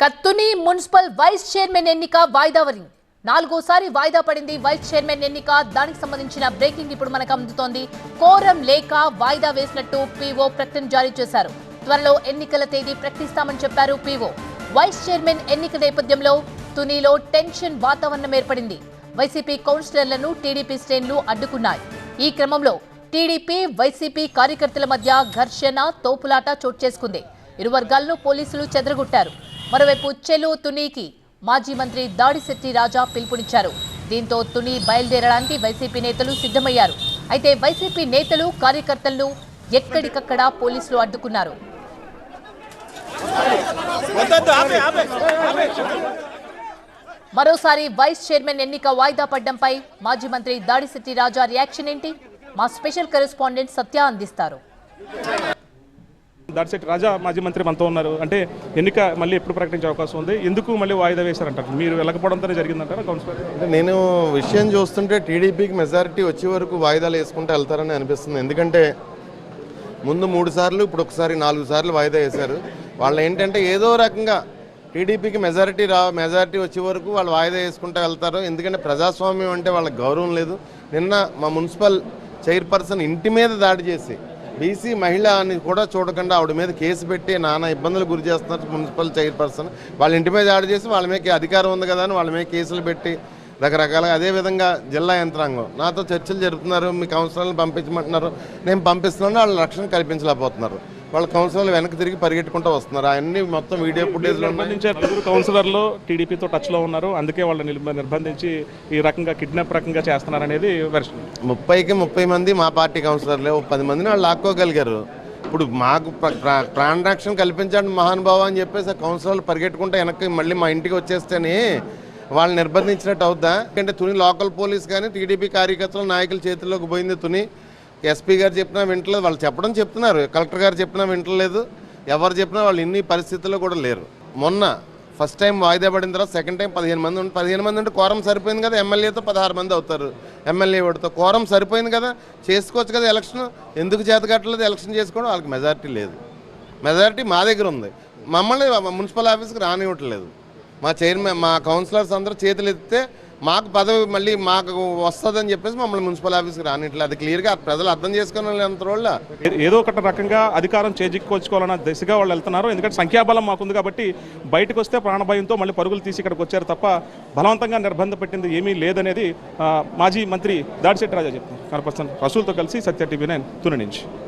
కత్తుని municipal vice chairman ఎన్నిక వాయిదా పడింది. నాలుగోసారి వాయిదా పడింది. వైస్ చైర్మన్ ఎన్నిక దానికి సంబంధించిన బ్రేకింగ్ ఇప్పుడు మనకు అందుతోంది. కోరం లేక వాయిదా వేసినట్టు పీఓ ప్రకటన జారీ చేశారు. త్వరలో ఎన్నికల తేదీ ప్రకటిస్తామని చెప్పారు పీఓ. వైస్ చైర్మన్ ఎన్నిక నేపథ్యంలో తునిలో టెన్షన్ వాతావరణం ఏర్పడింది. వైసీపీ కౌన్సిలర్లను టీడీపీ శ్రేణులు అడ్డుకున్నాయి. ఈ క్రమంలో టీడీపీ వైసీపీ కార్యకర్తల మధ్య ఘర్షణ తోపులాట చోటు చేసుకుంది. ఇరు వర్గాలను పోలీసులు చెదరగొట్టారు. మరోవైపు చెలు తునీకి మాజీ మంత్రి దాడిశెట్టి రాజా పిలుపునిచ్చారు. దీంతో తుని బయలుదేరడానికి వైసీపీ నేతలు సిద్ధమయ్యారు. అయితే వైసీపీ నేతలు కార్యకర్తలను ఎక్కడికక్కడ పోలీసులు అడ్డుకున్నారు. మరోసారి వైస్ చైర్మన్ ఎన్నిక వాయిదా పడ్డంపై మాజీ మంత్రి దాడిశెట్టి రాజా రియాక్షన్ ఏంటి? మా స్పెషల్ కరెస్పాండెంట్ సత్య అందిస్తారు. దాడిశెట్టి రాజా మాజీ మంత్రి మనతో ఉన్నారు. అంటే ఎన్నిక మళ్ళీ ఎప్పుడు ప్రకటించే అవకాశం ఉంది. ఎందుకు మళ్ళీ వాయిదా వేశారంటారు? మీరు వెళ్ళకపోవడంతోనే జరిగిందంటారా కౌన్సిలర్? అంటే నేను విషయం చూస్తుంటే టీడీపీకి మెజారిటీ వచ్చే వరకు వాయిదాలు వేసుకుంటూ వెళ్తారని అనిపిస్తుంది. ఎందుకంటే ముందు మూడు సార్లు ఇప్పుడు ఒకసారి నాలుగు సార్లు వాయిదా వేశారు. వాళ్ళు ఏంటంటే ఏదో రకంగా టీడీపీకి మెజారిటీ రా మెజారిటీ వచ్చే వరకు వాళ్ళు వాయిదా వేసుకుంటూ వెళ్తారు. ఎందుకంటే ప్రజాస్వామ్యం అంటే వాళ్ళకి గౌరవం లేదు. నిన్న మా మున్సిపల్ చైర్పర్సన్ ఇంటి మీద దాడి చేసి బీసీ మహిళ అని కూడా చూడకుండా ఆవిడ మీద కేసు పెట్టి నానా ఇబ్బందులు గురి చేస్తున్నారు మున్సిపల్ చైర్పర్సన్. వాళ్ళ ఇంటి మీద దాడి చేసి వాళ్ళ మీద అధికారం ఉంది కదా అని వాళ్ళ మీద కేసులు పెట్టి రకరకాలుగా అదేవిధంగా జిల్లా యంత్రాంగం. నాతో చర్చలు జరుపుతున్నారు మీ కౌన్సిలర్ని పంపించమంటున్నారు. నేను పంపిస్తున్నాను వాళ్ళ రక్షణ కల్పించలేకపోతున్నారు. వాళ్ళ కౌన్సిలర్లు వెనక్కి తిరిగి పరిగెట్టుకుంటూ వస్తున్నారు. అవన్నీ మొత్తం వీడియో ఫుటేజ్లో నలుగురు కౌన్సిలర్లు టీడీపీతో టచ్లో ఉన్నారు. అందుకే వాళ్ళని నిర్బంధించి ఈ రకంగా కిడ్నాప్ రకంగా చేస్తున్నారనేది వెర్షన్. ముప్పైకి ముప్పై మంది మా పార్టీ కౌన్సిలర్లే పది మందిని వాళ్ళు లాక్కోగలిగారు. ఇప్పుడు మాకు ప్ర- ప్ర- ప్రాణరక్షణ కల్పించండి మహానుభావ అని చెప్పేసి ఆ కౌన్సిలర్లు పరిగెట్టుకుంటే వెనక్కి మళ్ళీ మా ఇంటికి వచ్చేస్తేనే వాళ్ళని నిర్బంధించినట్టు అవుద్దా? అంటే తుని లోకల్ పోలీస్ కానీ టీడీపీ కార్యకర్తల నాయకుల చేతుల్లోకి పోయింది తుని. ఎస్పీ గారు చెప్పినా వింటలేదు వాళ్ళు చెప్పడం చెప్తున్నారు. కలెక్టర్ గారు చెప్పినా వింటలేదు. ఎవరు చెప్పినా వాళ్ళు ఇన్ని పరిస్థితుల్లో కూడా లేరు. మొన్న ఫస్ట్ టైం వాయిదా పడిన తర్వాత సెకండ్ టైం పదిహేను మంది ఉంటే పదిహేను మంది ఉంటే కోరం సరిపోయింది కదా ఎమ్మెల్యేతో పదహారు మంది అవుతారు. ఎమ్మెల్యే ఓడితో కోరం సరిపోయింది కదా చేసుకోవచ్చు కదా ఎలక్షన్. ఎందుకు చేతకట్టలేదు ఎలక్షన్ చేసుకోవడం? వాళ్ళకి మెజారిటీ లేదు. మెజారిటీ మా దగ్గర ఉంది. మమ్మల్ని మున్సిపల్ ఆఫీస్కి రానివ్వట్లేదు. మా చైర్మన్ మా కౌన్సిలర్స్ అందరూ చేతులు ఎత్తితే మాకు పదవి మళ్ళీ మాకు వస్తుందని చెప్పేసి మమ్మల్ని మున్సిపల్ ఆఫీస్కి రానిట్లు. అది క్లియర్గా ప్రజలు అర్థం చేసుకోవాలంత రోజుల ఏ- ఏదో ఒకటి రకంగా అధికారం చేజిక్కోచుకోవాలన్న దిశగా వాళ్ళు వెళ్తున్నారు. ఎందుకంటే సంఖ్యాబలం మాకుంది కాబట్టి బయటకు వస్తే ప్రాణభయంతో మళ్ళీ పరుగులు తీసి ఇక్కడికి వచ్చారు తప్ప బలవంతంగా నిర్బంధ పెట్టింది ఏమీ లేదనేది మాజీ మంత్రి దాడిశెట్టి రాజా చెప్తున్నారు. కనపర్సన్ రసూల్తో కలిసి సత్య టీవీ నైన్ తుని నుంచి.